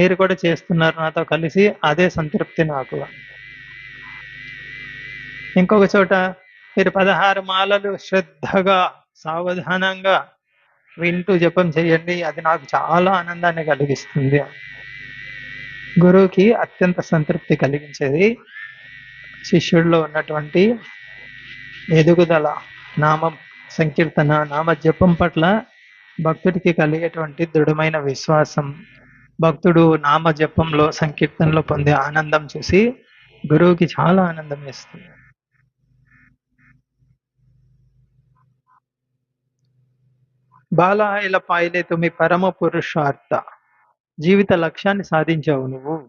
మీరు కూడా చేస్తున్నారు నాతో కలిసి అదే సంతృప్తి నాకు. ఇంకొక చోట మీరు పదహారు మాలలు శ్రద్ధగా సావధానంగా వింటూ జపం చేయండి. అది నాకు చాలా ఆనందాన్ని కలిగిస్తుంది. గురువుకి అత్యంత సంతృప్తి కలిగించేది శిష్యుడిలో ఉన్నటువంటి ఎదుగుదల నామం సంకీర్తన నామ జపం పట్ల భక్తుడికి కలిగేటువంటి దృఢమైన విశ్వాసం. భక్తుడు నామ జపంలో సంకీర్తనలో పొందే ఆనందం చూసి గురువుకి చాలా ఆనందం వేస్తుంది. బాల ఇలా పాయలే తుమి పరమ పురుషార్థ జీవిత లక్ష్యాన్ని సాధించావు నువ్వు.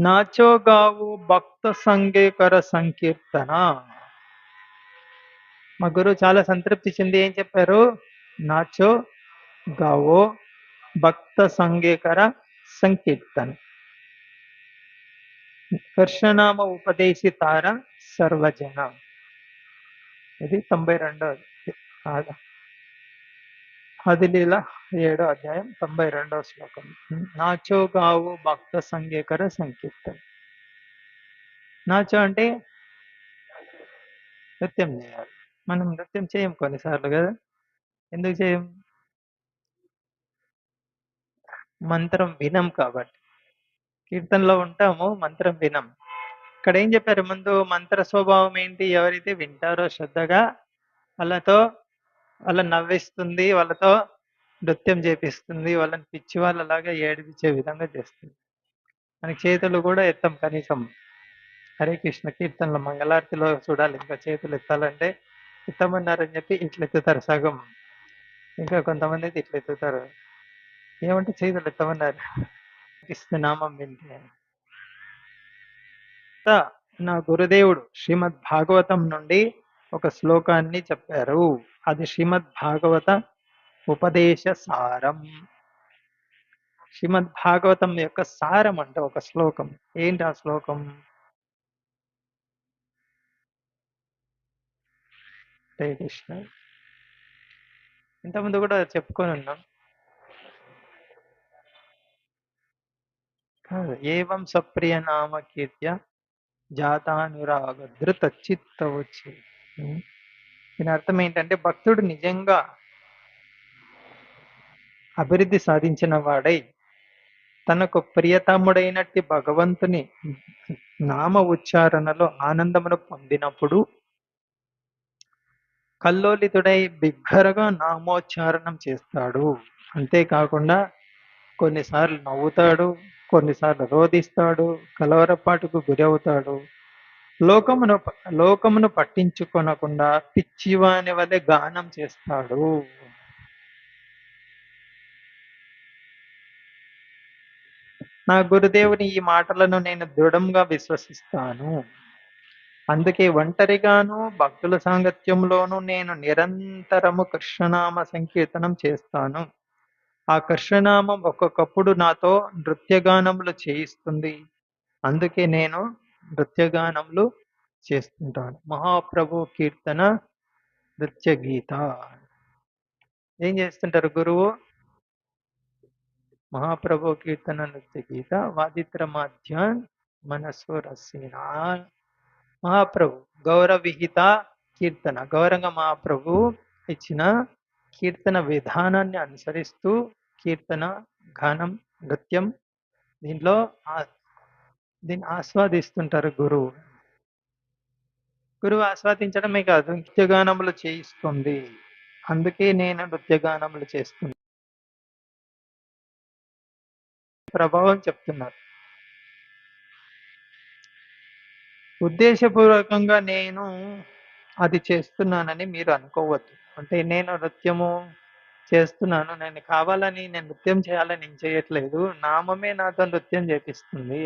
నాచో గావు భక్త సంగేకర సంకీర్తన. మా గురువు చాలా సంతృప్తి చెంది ఏం చెప్పారు? నాచో గావో భక్త సంగేకర సంకీర్తన కృష్ణనామ ఉపదేశితార సర్వజన ఇది తొంభై రెండో హదిలీల ఏడో అధ్యాయం తొంభై రెండవ శ్లోకం నాచో గావు భక్త సంగేకర సంకీర్తన నాచో అంటే నృత్యం చేయాలి మనం నృత్యం చేయం కొన్నిసార్లు కదా ఎందుకు చేయం మంత్రం వినం కాబట్టి. కీర్తనలో ఉంటాము మంత్రం వినం. ఇక్కడ ఏం చెప్పారు? ముందు మంత్ర స్వభావం ఏంటి? ఎవరైతే వింటారో శ్రద్ధగా వాళ్ళతో వాళ్ళ నవ్విస్తుంది వాళ్ళతో నృత్యం చేపిస్తుంది వాళ్ళని పిచ్చి వాళ్ళలాగా ఏడిపించే విధంగా చేస్తుంది. మనకి చేతులు కూడా ఎత్తాం కనీసం. హరే కృష్ణ కీర్తనలో మంగళారతిలో చూడాలి. ఇంకా చేతులు ఎత్తాలంటే ఎత్తమన్నారని చెప్పి ఇట్లా ఎత్తుతారు సగం. ఇంకా కొంతమంది అయితే ఇట్లా ఎత్తుతారు ఏమంటే చేతులు తమన్నారు కృష్ణ నామం వింటే. నా గురుదేవుడు శ్రీమద్ భాగవతం నుండి ఒక శ్లోకాన్ని చెప్పారు. అది శ్రీమద్ భాగవత ఉపదేశ సారం. శ్రీమద్ భాగవతం యొక్క సారం అంటే ఒక శ్లోకం. ఏంటి ఆ శ్లోకం? హరే కృష్ణ. ఇంతకుముందు కూడా చెప్పుకొని ఉన్నాం. ఏవం సప్రియ నామ కీర్త్య జాతానురాగ ధృత చిత్త దీని అర్థం ఏంటంటే భక్తుడు నిజంగా అభివృద్ధి సాధించిన వాడై తనకు ప్రియతముడైనట్టి భగవంతుని నామ ఉచ్చారణలో ఆనందమును పొందినప్పుడు కల్లోలితుడై బిగ్గరగా నామోచ్చారణం చేస్తాడు. అంతేకాకుండా కొన్నిసార్లు నవ్వుతాడు కొన్నిసార్లు రోధిస్తాడు కలవరపాటుకు గురవుతాడు. లోకమును లోకమును పట్టించుకొనకుండా పిచ్చివాని వలె గానం చేస్తాడు. నా గురుదేవుని ఈ మాటలను నేను దృఢంగా విశ్వసిస్తాను. అందుకే ఒంటరిగాను భక్తుల సాంగత్యంలోనూ నేను నిరంతరము కృష్ణనామ సంకీర్తనం చేస్తాను. ఆ కృష్ణనామం ఒక్కొక్కప్పుడు నాతో నృత్యగానములు చేయిస్తుంది. అందుకే నేను నృత్యగానములు చేస్తుంటాను. మహాప్రభు కీర్తన నృత్య గీత. ఏం చేస్తుంటారు గురువు? మహాప్రభు కీర్తన నృత్య గీత వాదిత్ర మాధ్యాన్ మనస్సు రసీన. మహాప్రభు గౌరవిహిత కీర్తన. గౌరంగ మహాప్రభు ఇచ్చిన కీర్తన విధానాన్ని అనుసరిస్తూ కీర్తన గానం నృత్యం దీంట్లో దీన్ని ఆస్వాదిస్తుంటారు గురువు. గురువు ఆస్వాదించడమే కాదు నృత్యగానములు చేయిస్తుంది. అందుకే నేను నృత్యగానములు చేస్తున్నా. ప్రభావం చెప్తున్నారు. ఉద్దేశపూర్వకంగా నేను అది చేస్తున్నానని మీరు అనుకోవద్దు. అంటే నేను నృత్యము చేస్తున్నాను. నేను కావాలని నేను నృత్యం చేయాలని నేను చేయట్లేదు. నామమే నాతో నృత్యం చేపిస్తుంది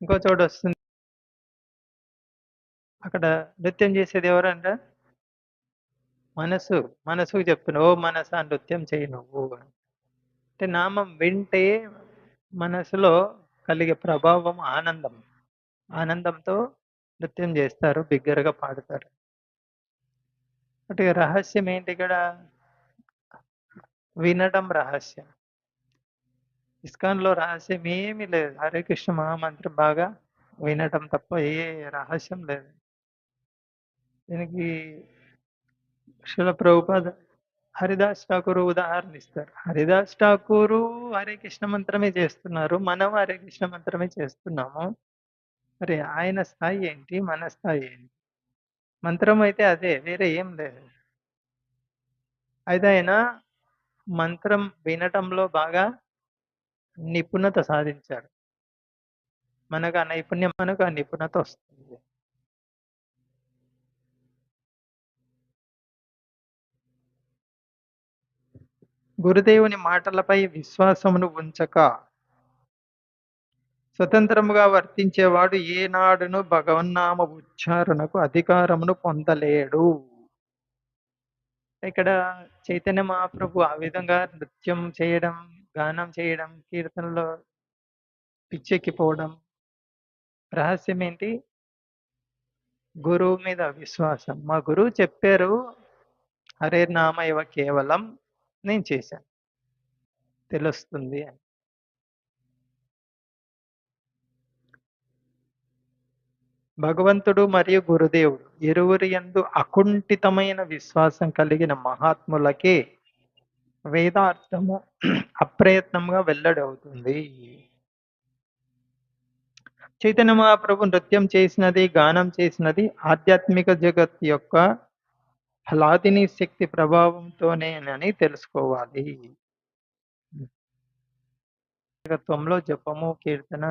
ఇంకో చోటు వస్తుంది. అక్కడ నృత్యం చేసేది ఎవరంట? మనసు. మనసుకు చెప్తున్నా ఓ మనసు ఆ నృత్యం చేయి నువ్వు అంటే నామం వింటే మనసులో కలిగే ప్రభావం ఆనందం. ఆనందంతో నృత్యం చేస్తారు బిగ్గరగా పాడతారు. అంటే రహస్యం ఏంటి ఇక్కడ వినడం రహస్యం. ఇస్కాన్‌లో రహస్యం ఏమీ లేదు. హరే కృష్ణ మహామంత్రం బాగా వినటం తప్ప ఏ రహస్యం లేదు. దీనికి శిల ప్రభుపాద హరిదాస్ ఠాకూరు ఉదాహరణ ఇస్తారు. హరిదాస్ ఠాకూరు హరే కృష్ణ మంత్రమే చేస్తున్నారు. మనం హరే కృష్ణ మంత్రమే చేస్తున్నాము. మరి ఆయన స్థాయి ఏంటి? మన స్థాయి ఏంటి? మంత్రం అయితే అదే. వేరే ఏం లేదు. అయితే ఆయన మంత్రం వినటంలో బాగా నిపుణత సాధించాడు. మనకు ఆ నైపుణ్యం మనకు ఆ నిపుణత వస్తుంది. గురుదేవుని మాటలపై విశ్వాసమును ఉంచక స్వతంత్రముగా వర్తించేవాడు ఏనాడును భగవన్నామ ఉచ్చారణకు అధికారమును పొందలేడు. ఇక్కడ చైతన్య మహాప్రభు ఆ విధంగా నృత్యం చేయడం, గానం చేయడం, కీర్తనలో పిచ్చెక్కిపోవడం. రహస్యం ఏంటి? గురువు మీద విశ్వాసం. మా గురువు చెప్పారు. హరే నామ ఇవ కేవలం నేను చేశాను. తెలుస్తుంది అని. భగవంతుడు మరియు గురుదేవుడు ఇరువురి యందు అకుంఠితమైన విశ్వాసం కలిగిన మహాత్ములకి వేదార్థము అప్రయత్నంగా వెల్లడవుతుంది. చైతన్య మహాప్రభు నృత్యం చేసినది, గానం చేసినది ఆధ్యాత్మిక జగత్ యొక్క హ్లాదిని శక్తి ప్రభావంతోనేనని తెలుసుకోవాలి. జగత్వంలో జపము, కీర్తన